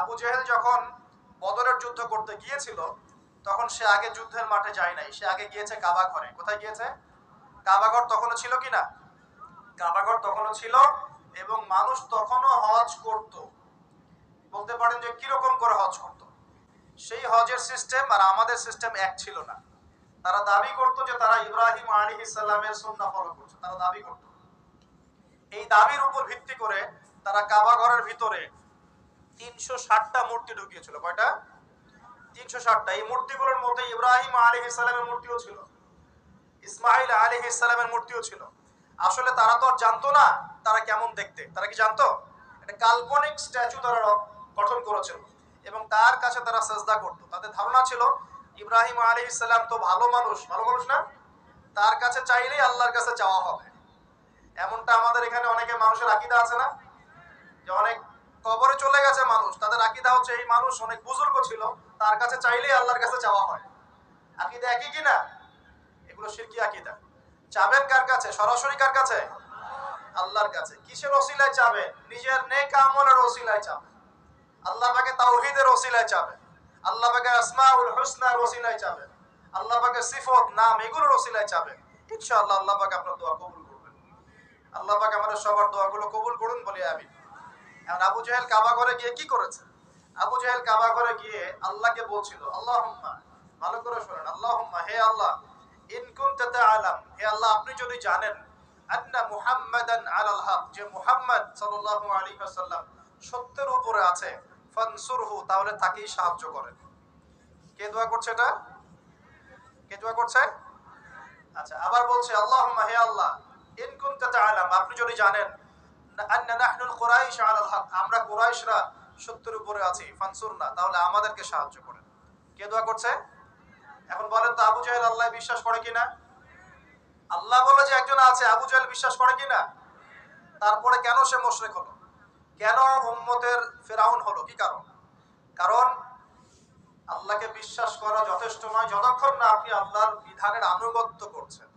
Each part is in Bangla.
আবু জেহেল যখন বদরের যুদ্ধ করতে গিয়েছিল, তখন সে আগে যুদ্ধের মাঠে যায় নাই। সে আগে গিয়েছে কাবা ঘরে। কোথায় গিয়েছে? কাবাঘর তখনও ছিল কি না? কাবাঘর তখনও ছিল এবং মানুষ তখনও হজ করত। বলতে পারেন যে কীরকম করে হজ করত। সেই হজের সিস্টেম আর আমাদের সিস্টেম এক ছিল না। তারা দাবি করতো যে তারা ইব্রাহিম আলী ইসলামের সন্না ফলো করছে। তারা দাবি করত। এই দাবির উপর ভিত্তি করে তারা কাবা ঘরের ভিতরে তিনশো ষাটটা মূর্তি ঢুকিয়েছিল, কয়টা? তিনশো ষাটটা। এই মূর্তিগুলোর মধ্যে ইব্রাহিম আলী ইসলামের মূর্তিও ছিল ইসমাইল আলী ইসলামের মূর্তিও ছিল। আসলে তারা তো আর জানতো না তারা কেমন দেখতে। তারা কি জানতো? একটা কাল্পনিক স্ট্যাচু তারা গঠন করেছিল এবং তার কাছে তারা সেজদা করতো। তাদের ধারণা ছিল, ইব্রাহিম আলী ইসলাম তো ভালো মানুষ। ভালো মানুষ না? তার কাছে চাইলেই আল্লাহর কাছে চাওয়া হবে। এমনটা আমাদের এখানে অনেকে মানুষের আকিদা আছে না? যে অনেক কবরে চলে গেছে মানুষ, তাদের আকিদা হচ্ছে এই মানুষ অনেক বুজুর্গ ছিল, তার কাছে চাইলেই আল্লাহর কাছে চাওয়া হয়। আকিদা একই কিনা? এগুলো শিরকি আকিদা। চাবেন কার কাছে? সরাসরি কার কাছে? আল্লাহর কাছে। কিসের ওসিলায় চাবেন নিজের নেক আমলের ওসিলায় চাবেন আল্লাহ পাকে তাওহীদের ওসিলায় চাবেন আল্লাহ পাকে আসমাউল হুসনার ওসিলায় চাবেন আল্লাহ পাকে সিফত, নাম এগুলোর ওসিলায় চাবেন ইনশাআল্লাহ আল্লাহ পাক আপনার দোয়া কবুল করবেন। আল্লাহ পাক আমাদের সবার দোয়াগুলো কবুল করুন, বলে আমি এখন আবু জাহেল কাবা ঘরে গিয়ে কি করেছে? আবু জাহেল কাবা ঘরে গিয়ে আল্লাহকে বলছিল, আল্লাহুম্মা, ভালো করে শুনেন, আল্লাহুম্মা, হে আল্লাহ, ইন কুনতা তাআলাম, হে আল্লাহ, আপনি যদি জানেন আন্না মুহাম্মাদান আলাল হক, যে মুহাম্মদ সাল্লাল্লাহু আলাইহি ওয়াসাল্লাম সত্যের উপরে আছে, ফানসুরহু, তাহলে তাকেই সাহায্য করেন। কে দোয়া করছে এটা? কে দোয়া করছে? আচ্ছা আবার বলছে, আল্লাহুম্মা, হে আল্লাহ, ইন কুনতা তাআলাম, আপনি যদি জানেন আমরা কুরাইশরা সত্যের উপরে আছি তাহলে আমাদেরকে সাহায্য করেন। কে দোয়া করছে? এখন বলেন তো, আবু জাহেল আল্লাহ বিশ্বাস করে কিনা? আল্লাহ বলে যে একজন আছে, আবু জাহেল বিশ্বাস করে কিনা? তারপরে কেন সে মোশরেক হলো? কেন উম্মতের ফেরাউন হলো? কি কারণ? কারণ আল্লাহকে বিশ্বাস করা যথেষ্ট নয়, যতক্ষণ না আপনি আল্লাহর বিধানের আনুগত্য করছেন।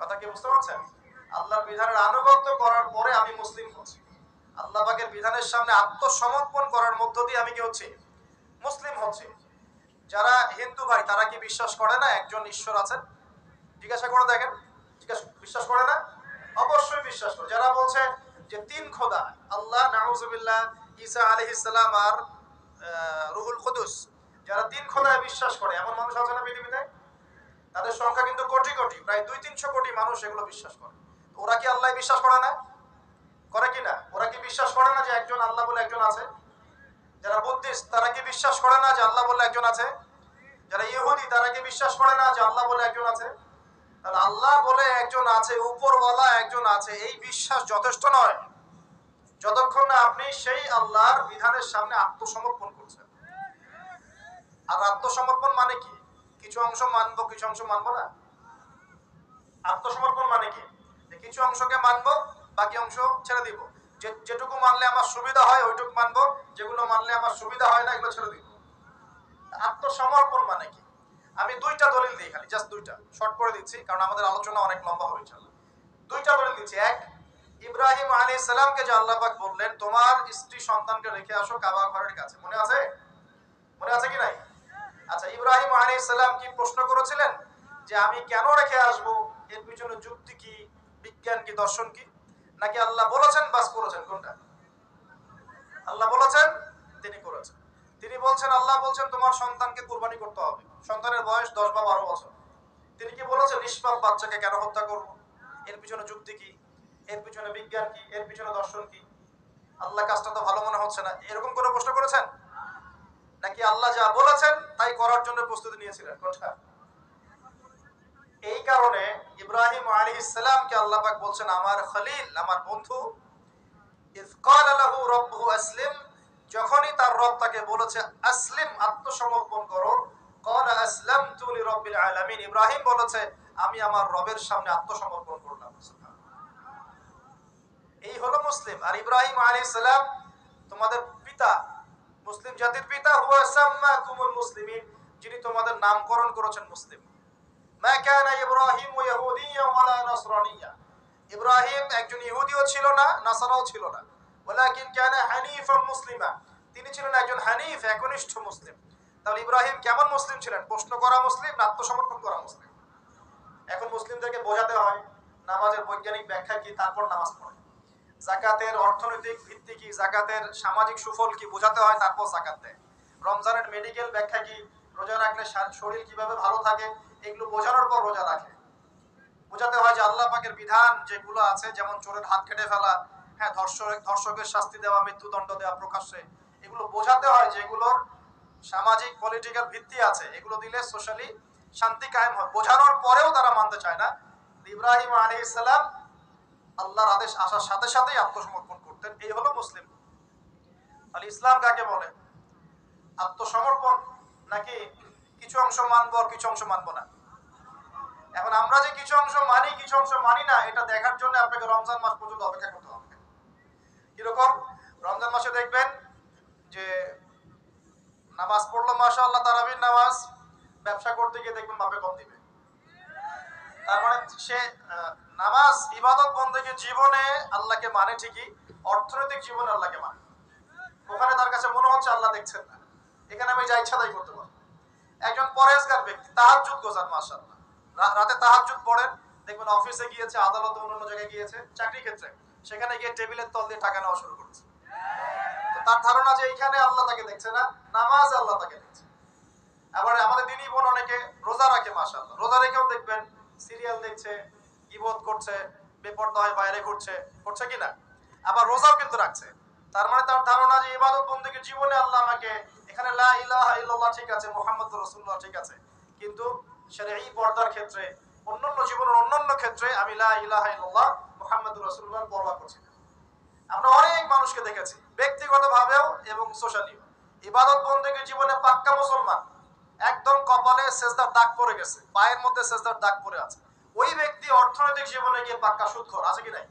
কথা কি বুঝতে পারছেন? আল্লাহর বিধানের আনুগত্য করার পরে আমি মুসলিম হচ্ছি। আল্লাহ পাকের বিধানের সামনে আত্মসমর্পণ করার মধ্য দিয়ে আমি কি হচ্ছি? মুসলিম হচ্ছি। যারা হিন্দু ভাই, তারা কি বিশ্বাস করে না একজন ঈশ্বর আছেন? জিজ্ঞাসা করে দেখেন। জিজ্ঞাসা বিশ্বাস করে না? অবশ্যই বিশ্বাস করে। যারা বলছে যে তিন খোদা, আল্লাহ, নাউজুবিল্লাহ, ঈসা আলাইহিস সালাম আর রুহুল কুদুস, যারা তিন খোদায় বিশ্বাস করে, এমন মানুষ আছে না পৃথিবীতে? তাদের সংখ্যা কিন্তু কোটি কোটি, প্রায় দুই তিনশো কোটি মানুষ এগুলো বিশ্বাস করে। ওরা কি আল্লাহ বিশ্বাস করে না? করে কি না? ওরা কি বিশ্বাস করে না যে একজন আল্লাহ বলে একজন আছে? যারা বুদ্ধিস্ট, তারা কি বিশ্বাস করে না যে আল্লাহ বলে একজন আছে? যারা ইহুদি, তারা কি বিশ্বাস করে না যে আল্লাহ বলে একজন আছে? তাহলে আল্লাহ বলে একজন আছে, উপরওয়ালা একজন আছে, এই বিশ্বাস যথেষ্ট নয়। যতক্ষণ না আপনি সেই আল্লাহর বিধানের সামনে আত্মসমর্পণ করছেন। আর আত্মসমর্পণ মানে কি? কিছু অংশ মানবো, কিছু অংশ মানবো না আত্মসমর্পণ মানে কি যে কিছু অংশকে মানবো, বাকি অংশ ছেড়ে দিব। যেটুকু মানলে আমার সুবিধা হয়, ওইটুকু মানবো। যেগুলো মানলে আমার সুবিধা হয় না, এগুলো ছেড়ে দিব। আত্মসমর্পণ মানে কি? আমি দুইটা দলিল দিই খালি জাস্ট দুইটা। শর্ট করে দিচ্ছি, কারণ আমাদের আলোচনা অনেক লম্বা হয়ে দুইটা দলিল দিচ্ছি। এক, ইব্রাহিম আলী সালামকে যে আল্লাহবাক বললেন, তোমার স্ত্রী সন্তানকে রেখে আসো কাবা ঘরের কাছে। মনে আছে? মনে আছে কি নাই? আচ্ছা ইব্রাহিম আলী সালাম কি প্রশ্ন করেছিলেন যে, আমি কেন রেখে আসব? এর পিছনে যুক্তি কি? বিজ্ঞান কি, দর্শন কি? নাকি আল্লাহ বলেছেন, বাস করেছেন, কোনটা? আল্লাহ বলেছেন, তিনি করেছেন। তিনি বলছেন, আল্লাহ বলছেন, তোমার সন্তানকে কুরবানি করতে হবে। সন্তানের বয়স দশ বা বারো বছর। তিনি কি বলেছেন, নিষ্পাপ বাচ্চাকে কেন হত্যা করব? এর পিছনে যুক্তি কি? এর পিছনে বিজ্ঞান কি? এর পিছনে দর্শন কি? আল্লাহ কাজটা তো ভালো মনে হচ্ছে না। এরকম করে প্রশ্ন করেছেন? নাকি আল্লাহ যা বলেছেন, তাই করার জন্য প্রস্তুতি নিয়েছিলেন? কোনটা? এই কারণে ইব্রাহিম আলী ইসলামকে আল্লাহ পাক বলছেন, আমার খলিল, আমার বন্ধু আসলিম। যখনই তার রব তাকে বলেছে, আসলিম, আত্মসমর্পণ করো। ক্বালা আসলামতু লিরাব্বিল আলামিন। ইব্রাহিম বলেছে, আমি আমার রবের সামনে আত্মসমর্পণ করলাম। এই হলো মুসলিম। আর ইব্রাহিম আলাইহিস সালাম তোমাদের পিতা, মুসলিম জাতির পিতা, হুয়া সাম্মাকুমুল মুসলিমিন, যিনি তোমাদের নামকরণ করেছেন মুসলিম। মা ইব্রাহিম ইয়াহুদিয়্যা ওয়ালা নাসরানিয়্যা ইব্রাহিম একজন ইহুদিও ছিল না, নাসারাও ছিল না। ওয়ালাকিন কানা হানিফাম মুসলিমা। তিনি ছিলেন একজন হানিফ, একনিষ্ঠ মুসলিম। তাহলে ইব্রাহিম কেমন মুসলিম ছিলেন? প্রশ্ন করা মুসলিম না আত্মসমর্পণ করা মুসলিম? এখন মুসলিমদেরকে বোঝাতে হয়, নামাজের বৈজ্ঞানিক ব্যাখ্যা কি, তারপর নামাজ পড়ে। জাকাতের অর্থনৈতিক ভিত্তি কি, জাকাতের সামাজিক সুফল কি বোঝাতে হয়, তারপর জাকাত দেয়। রমজানের মেডিকেল ব্যাখ্যা কি, রোজা রাখলে শরীর কীভাবে ভালো থাকে এগুলো বোঝানোর পর রোজা রাখে। বোঝাতে হয় যে আল্লাহ পাকের বিধান যেগুলো আছে, যেমন চোরের হাত কেটে ফেলা হ্যাঁ ধর্ষক ধর্ষকের শাস্তি দেওয়া, মৃত্যুদণ্ড দেওয়া প্রকাশ্যে। এগুলো বোঝাতে হয় যেগুলোর সামাজিক পলিটিক্যাল ভিত্তি আছে। এগুলো দিলে সোশ্যালি শান্তি কায়েম হয়। বোঝানোর পরেও তারা মানতে চায় না। ইব্রাহিম আলী ইসলাম আল্লাহর আদেশ আসার সাথে সাথেই আত্মসমর্পণ করতেন। এই হলো মুসলিম। তাহলে ইসলাম কাকে বলে? আত্মসমর্পণ নাকি কিছু অংশ মানব কিছু অংশ মানব না? এখন আমরা যে কিছু অংশ মানি, কিছু অংশ মানি না, এটা দেখার জন্য আপনাকে রমজান মাস পর্যন্ত অপেক্ষা করতে হবে। কীরকম? রমজান মাসে দেখবেন যে নামাজ পড়ল মাসা আল্লাহ তারাবির নামাজ, ব্যবসা করতে গিয়ে দেখবেন বাপে কম দিবে। তার মানে সে নামাজ, ইবাদত বন্দেকে জীবনে আল্লাহকে মানে ঠিকই, অর্থনৈতিক জীবনে আল্লাহকে মানে। ওখানে তার কাছে মনে হচ্ছে আল্লাহ দেখছেন না। এখানে আমি যা ইচ্ছা তাই করতে পারব। একজন পরেজগার ব্যক্তি, তাহাজ্জুদ গোজার, মাশাআল্লাহ। রা- রাতে তাহাজ্জুদ পড়েন। দেখবেন অফিসে গিয়েছে, আদালতে অন্য জায়গায় গিয়েছে চাকরি ক্ষেত্রে। সেখানে গিয়ে টেবিলের তল দিয়ে টাকা নেওয়া শুরু করেছে। তার ধারণা যে এইখানে আল্লাহ তাকে দেখছে না, নামাজ আল্লাহ তাকে দেখছে। আবার আমাদের দিনই বোন অনেকে রোজা রাখে, মাশাআল্লাহ। রোজা রেখেও দেখবেন সিরিয়াল দেখছে, গিবত করছে বেপর্দা হয় বাইরে ঘুরছে। করছে কিনা আবার রোজাও কিন্তু রাখছে। তার মানে তার ধারণা যে ইবাদত বন্দেকে জীবনে আল্লাহ আমাকে, এখানে লা ইলাহা ইল্লাল্লাহ ঠিক আছে, মোহাম্মদ রাসূলুল্লাহ ঠিক আছে। কিন্তু সেটা এই পর্দার ক্ষেত্রে, অন্যান্য জীবনের অন্যান্য ক্ষেত্রে আমি লাহ করছি। আমরা অনেক মানুষকে দেখেছি এবং সোশ্যালিও ইবাদত বন্দেকে জীবনে পাক্কা মুসলমান। একদম কপালে সেজদার দাগ পড়ে গেছে, পায়ের মধ্যে সেজদার দাগ পড়ে আছে। ওই ব্যক্তি অর্থনৈতিক জীবনে গিয়ে পাক্কা সুদখোর, আছে কি নাই?